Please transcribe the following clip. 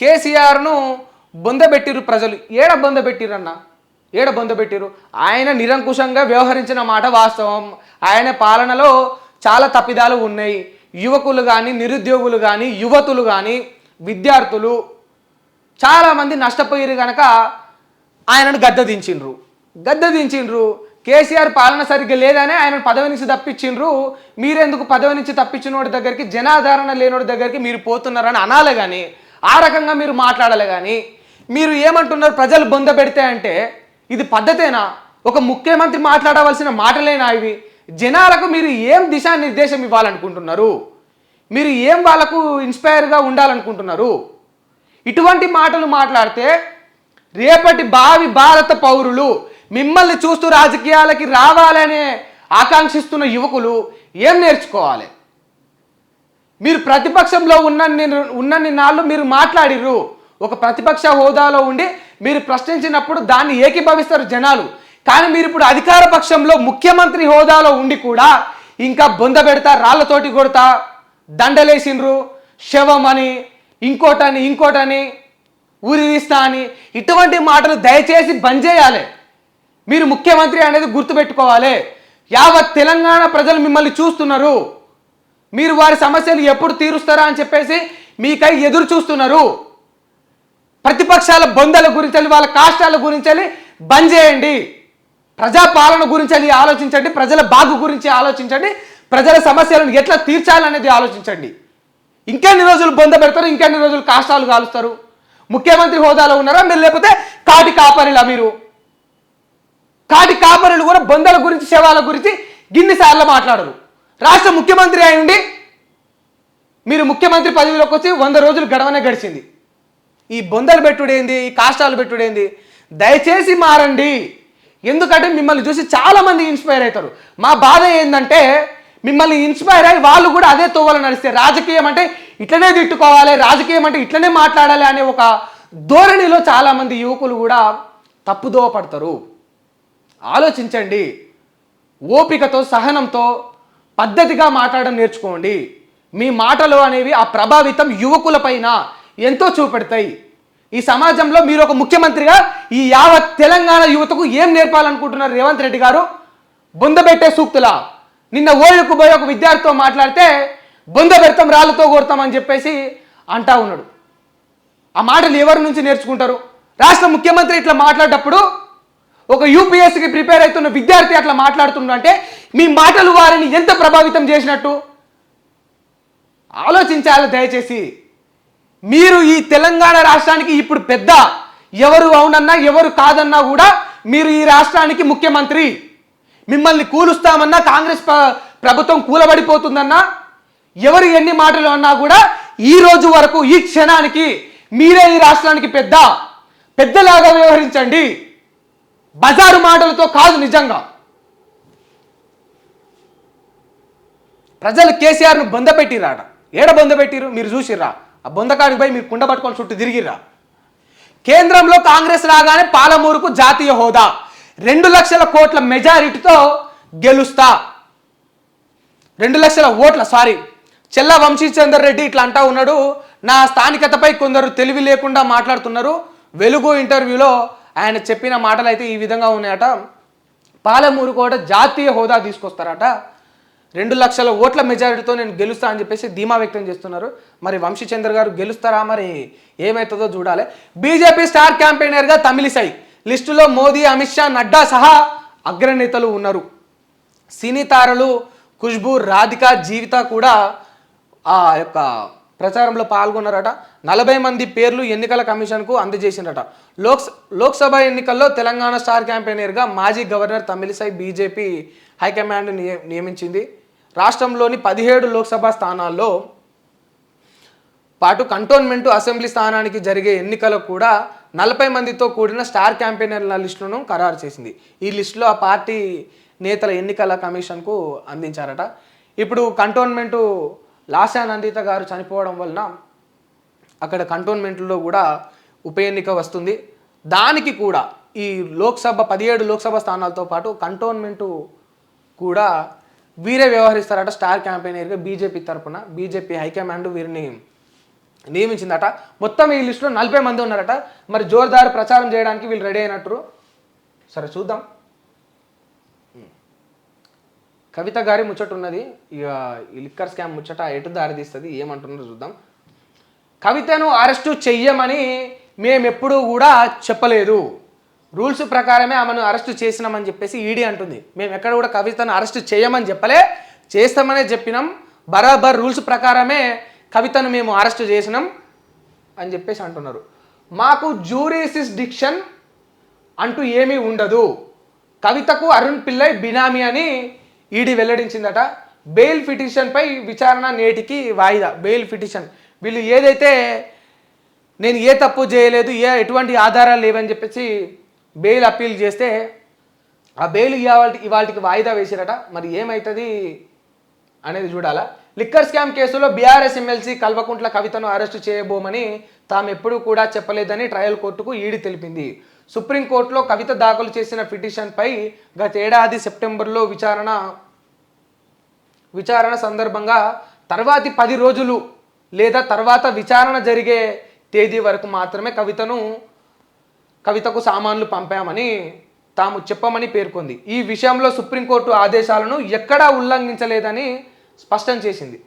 కేసీఆర్ను బొందబెట్టిరు ప్రజలు. ఏడ బొందబెట్టిరన్న ఏడ బొందబెట్టిరు ఆయన నిరంకుశంగా వ్యవహరించిన మాట వాస్తవం. ఆయన పాలనలో చాలా తప్పిదాలు ఉన్నాయి. యువకులు కానీ నిరుద్యోగులు కానీ యువతులు కానీ విద్యార్థులు చాలామంది నష్టపోయారు కనుక ఆయనను గద్దదించిండ్రు దించిండ్రు. దించిండ్రు. కేసీఆర్ పాలన సరిగ్గా లేదనే ఆయన పదవి నుంచి తప్పించిండ్రు. మీరెందుకు పదవి నుంచి తప్పించినోడి దగ్గరికి జనాదరణ లేనోడి దగ్గరికి మీరు పోతున్నారని అనాలే కానీ ఆ రకంగా మీరు మాట్లాడాలి కానీ మీరు ఏమంటున్నారు ప్రజలు బొంద పెడితే అంటే ఇది పద్ధతేనా? ఒక ముఖ్యమంత్రి మాట్లాడవలసిన మాటలేనా ఇవి? జనాలకు మీరు ఏం దిశానిర్దేశం ఇవ్వాలనుకుంటున్నారు? మీరు ఏం వాళ్ళకు ఇన్స్పైర్గా ఉండాలనుకుంటున్నారు? ఇటువంటి మాటలు మాట్లాడితే రేపటి భావి భారత పౌరులు మిమ్మల్ని చూస్తూ రాజకీయాలకి రావాలనే ఆకాంక్షిస్తున్న యువకులు ఏం నేర్చుకోవాలి? మీరు ప్రతిపక్షంలో ఉన్నన్ని ఉన్నన్ని నాళ్ళు మీరు మాట్లాడిర్రు. ఒక ప్రతిపక్ష హోదాలో ఉండి మీరు ప్రశ్నించినప్పుడు దాన్ని ఏకీభవిస్తారు జనాలు. కానీ మీరు ఇప్పుడు అధికార పక్షంలో ముఖ్యమంత్రి హోదాలో ఉండి కూడా ఇంకా బొంద పెడతా రాళ్ళతోటి కొడతా దండలేసిండ్రు. శవం అని ఇంకోటని ఇంకోటని ఊరి తీస్తా అని ఇటువంటి మాటలు దయచేసి బంద్ చేయాలి. మీరు ముఖ్యమంత్రి అనేది గుర్తుపెట్టుకోవాలి. యావత్ తెలంగాణ ప్రజలు మిమ్మల్ని చూస్తున్నారు. మీరు వారి సమస్యలు ఎప్పుడు తీరుస్తారా అని చెప్పేసి మీకై ఎదురు చూస్తున్నారు. ప్రతిపక్షాల బొందల గురించి వాళ్ళ కాష్టాల గురించి బంద్ చేయండి. ప్రజాపాలన గురించి ఆలోచించండి ప్రజల బాగు గురించి ఆలోచించండి ప్రజల సమస్యలను ఎట్లా తీర్చాలనేది ఆలోచించండి. ఇంకెన్ని రోజులు బొంద పెడతారు ఇంకెన్ని రోజులు కాష్టాలు కాలుస్తారు? ముఖ్యమంత్రి హోదాలో ఉన్నారా మీరు లేకపోతే కాటి కాపరిలా మీరు? కాటి కాపరులు కూడా బొందల గురించి శవాల గురించి గిన్నిసార్లు మాట్లాడరు. రాష్ట్ర ముఖ్యమంత్రి అయ్యండి మీరు ముఖ్యమంత్రి పదవిలోకి వచ్చి వంద రోజులు గడవనే గడిచింది. ఈ బొందలు పెట్టుడేంది? ఈ కాష్టాలు పెట్టుడేంది? దయచేసి మారండి. ఎందుకంటే మిమ్మల్ని చూసి చాలామంది ఇన్స్పైర్ అవుతారు మా బాధ ఏంటంటే మిమ్మల్ని ఇన్స్పైర్ అయ్యి వాళ్ళు కూడా అదే తోవలు నడిస్తే రాజకీయం అంటే ఇట్లనే తిట్టుకోవాలి రాజకీయం అంటే ఇట్లనే మాట్లాడాలి అనే ఒక ధోరణిలో చాలామంది యువకులు కూడా తప్పుదోవ పడతారు. ఆలోచించండి. ఓపికతో సహనంతో పద్ధతిగా మాట్లాడడం నేర్చుకోండి. మీ మాటలు అనేవి ఆ ప్రభావితం యువకులపైన ఎంతో చూపెడతాయి. ఈ సమాజంలో మీరు ఒక ముఖ్యమంత్రిగా ఈ యావత్ తెలంగాణ యువతకు ఏం నేర్పాలనుకుంటున్నారు రేవంత్ రెడ్డి గారు? బొందబెట్టే సూక్తులా? నిన్న ఓయుకు పోయి ఒక విద్యార్థితో మాట్లాడితే బొంద పెడతాం రాళ్ళతో కొడతాం అని చెప్పేసి అంటా ఉన్నాడు. ఆ మాటలు ఎవరి నుంచి నేర్చుకుంటారు? రాష్ట్ర ముఖ్యమంత్రి ఇట్లా మాట్లాడేటప్పుడు ఒక యూపీఎస్సీకి ప్రిపేర్ అవుతున్న విద్యార్థి అట్లా మాట్లాడుతుండంటే మీ మాటలు వారిని ఎంత ప్రభావితం చేసినట్టు? ఆలోచించాలి దయచేసి. మీరు ఈ తెలంగాణ రాష్ట్రానికి ఇప్పుడు పెద్ద ఎవరు అవునన్నా ఎవరు కాదన్నా కూడా మీరు ఈ రాష్ట్రానికి ముఖ్యమంత్రి. మిమ్మల్ని కూలుస్తామన్నా కాంగ్రెస్ ప్రభుత్వం కూలబడిపోతుందన్నా ఎవరు ఎన్ని మాటలు అన్నా కూడా ఈ రోజు వరకు ఈ క్షణానికి మీరే ఈ రాష్ట్రానికి పెద్ద పెద్దలాగా వ్యవహరించండి. బజారు మాటలతో కాదు నిజంగా. ప్రజలు కేసీఆర్ను బొంద పెట్టిరాట ఏడ బొంద పెట్టిరు మీరు చూసిర్రా. ఆ బొందకాడికి పోయి మీరు కుండ పట్టుకొని చుట్టూ తిరిగిర్రా. కేంద్రంలో కాంగ్రెస్ రాగానే పాలమూరుకు జాతీయ హోదా. రెండు లక్షల కోట్ల మెజారిటీతో గెలుస్తా. రెండు లక్షల ఓట్ల సారీ చెల్ల వంశీచందర్ రెడ్డి ఇట్లా అంటా ఉన్నాడు. నా స్థానికతపై కొందరు తెలివి లేకుండా మాట్లాడుతున్నారు. వెలుగు ఇంటర్వ్యూలో ఆయన చెప్పిన మాటలు అయితే ఈ విధంగా ఉన్నాయట. పాలమూరు కూడా జాతీయ హోదా తీసుకొస్తారట. రెండు లక్షల ఓట్ల మెజారిటీతో నేను గెలుస్తా అని చెప్పేసి ధీమా వ్యక్తం చేస్తున్నారు. మరి వంశీచంద్ర గారు గెలుస్తారా మరి? ఏమవుతుందో చూడాలి. బీజేపీ స్టార్ క్యాంపెయినర్గా తమిళిసై. లిస్టులో మోదీ అమిత్ షా నడ్డా సహా అగ్రనేతలు ఉన్నారు. సినీ తారలు ఖుష్బు రాధిక జీవిత కూడా ఆ యొక్క ప్రచారంలో పాల్గొన్నారట. నలభై మంది పేర్లు ఎన్నికల కమిషన్కు అందజేసినట లోక్ లోక్సభ ఎన్నికల్లో తెలంగాణ స్టార్ క్యాంపెయినర్గా మాజీ governor Tamilisai BJP high command నియ- నియమించింది. రాష్ట్రంలోని పదిహేడు లోక్సభ స్థానాల్లో పాటు కంటోన్మెంట్ అసెంబ్లీ స్థానానికి జరిగే ఎన్నికలకు కూడా నలభై మందితో కూడిన స్టార్ క్యాంపెయినర్ల లిస్టును ఖరారు చేసింది. ఈ లిస్టులో ఆ పార్టీ నేతల ఎన్నికల కమిషన్కు అందించారట. ఇప్పుడు కంటోన్మెంటు లాశానందిత గారు చనిపోవడం వలన అక్కడ కంటోన్మెంట్లో కూడా ఉప ఎన్నిక వస్తుంది. దానికి కూడా ఈ లోక్సభ పదిహేడు లోక్సభ స్థానాలతో పాటు కంటోన్మెంటు కూడా వీరే వ్యవహరిస్తారట స్టార్ క్యాంపెయినర్గా బీజేపీ తరపున. బీజేపీ హైకమాండ్ వీరిని నియమించిందట. మొత్తం ఈ లిస్టులో నలభై మంది ఉన్నారట. మరి జోర్దారు ప్రచారం చేయడానికి వీళ్ళు రెడీ అయినట్టు. సరే చూద్దాం. కవిత గారి ముచ్చట ఉన్నది. ఇక ఈ లిక్కర్ స్కామ్ ముచ్చట ఎటు దారి తీస్తుంది ఏమంటున్నారో చూద్దాం. కవితను అరెస్టు చెయ్యమని మేమెప్పుడు కూడా చెప్పలేదు. రూల్స్ ప్రకారమే ఆమెను అరెస్ట్ చేసినామని చెప్పేసి ఈడీ అంటుంది. మేము ఎక్కడ కూడా కవితను అరెస్ట్ చేయమని చెప్పలే. చేస్తామనే చెప్పినాం. బరాబర్ రూల్స్ ప్రకారమే కవితను మేము అరెస్ట్ చేసినాం అని చెప్పేసి అంటున్నారు. మాకు జూరీసిస్ డిక్షన్ అంటూ ఏమీ ఉండదు. కవితకు అరుణ్ పిల్లై బినామీ అని ఈడీ వెల్లడించిందట. బెయిల్ పిటిషన్పై విచారణ నేటికి వాయిదా. Bail petition. వీళ్ళు ఏదైతే నేను ఏ తప్పు చేయలేదు ఏ ఎటువంటి ఆధారాలు లేవని చెప్పేసి బెయిల్ అప్పీల్ చేస్తే ఆ బెయిల్ ఇవాళ ఇవాళకి వాయిదా వేసిరట మరి ఏమవుతుంది అనేది చూడాలా. లిక్కర్ స్కామ్ కేసులో బీఆర్ఎస్ ఎమ్మెల్సీ కల్వకుంట్ల కవితను అరెస్టు చేయబోమని తాము ఎప్పుడూ కూడా చెప్పలేదని ట్రయల్ కోర్టుకు ఈడీ తెలిపింది. సుప్రీంకోర్టులో కవిత దాఖలు చేసిన పిటిషన్పై గతేడాది సెప్టెంబర్లో విచారణ విచారణ సందర్భంగా తర్వాతి పది రోజులు లేదా తర్వాత విచారణ జరిగే తేదీ వరకు మాత్రమే కవితను కవితకు సామాన్లు పంపామని తాము చెప్పమని పేర్కొంది. ఈ విషయంలో సుప్రీంకోర్టు ఆదేశాలను ఎక్కడా ఉల్లంఘించలేదని స్పష్టం చేసింది.